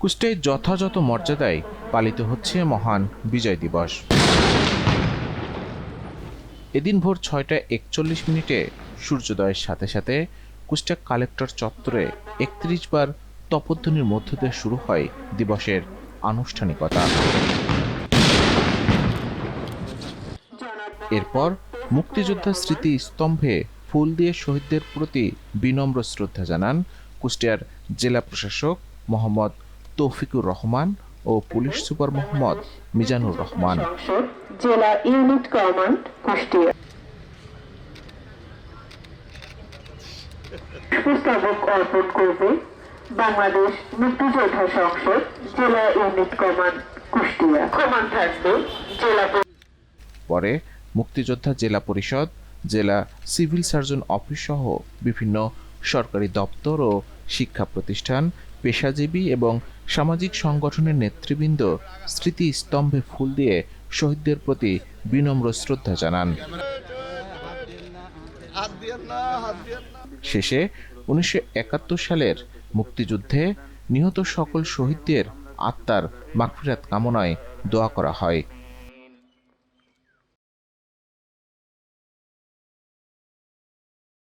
কুষ্টিয়ায় যথাযথ মর্যাদায় পালিত হচ্ছে মহান বিজয় দিবস। এদিন ভোর ছয়টা একচল্লিশ মিনিটে সূর্যোদয়ের সাথে সাথে কুষ্টিয়া কালেক্টর চত্বরে একত্রিশ বার তপধ্বনির মধ্য দিয়ে শুরু হয় দিবসের আনুষ্ঠানিকতা। এরপর মুক্তিযোদ্ধা স্মৃতি স্তম্ভে ফুল দিয়ে শহীদদের প্রতি বিনম্র শ্রদ্ধা জানান কুষ্টিয়ার জেলা প্রশাসক মোহাম্মদ তৌফিকুর রহমান ও পুলিশ সুপার মোহাম্মদ মিজানুর রহমান। জেলা ইউনিট কমান্ড কুষ্টিয়া। পুস্তক অর্পণ করবে বাংলাদেশ মুক্তিযোদ্ধা সংসদ জেলা ইউনিট কমান্ড কুষ্টিয়া। কমান্ড থাকবে জেলা পরে মুক্তিযোদ্ধা জেলা পরিষদ জেলা সিভিল সার্জন অফিস সহ বিভিন্ন সরকারি দপ্তর ও শিক্ষা প্রতিষ্ঠান, পেশাজীবী এবং সামাজিক সংগঠনের নেতৃবৃন্দ স্মৃতি স্তম্ভে ফুল দিয়ে শহীদদের প্রতি বিনম্র শ্রদ্ধা জানান। শেষে উনিশশো একাত্তর সালের মুক্তিযুদ্ধে নিহত সকল শহীদদের আত্মার মাগফিরাত কামনায় দোয়া করা হয়।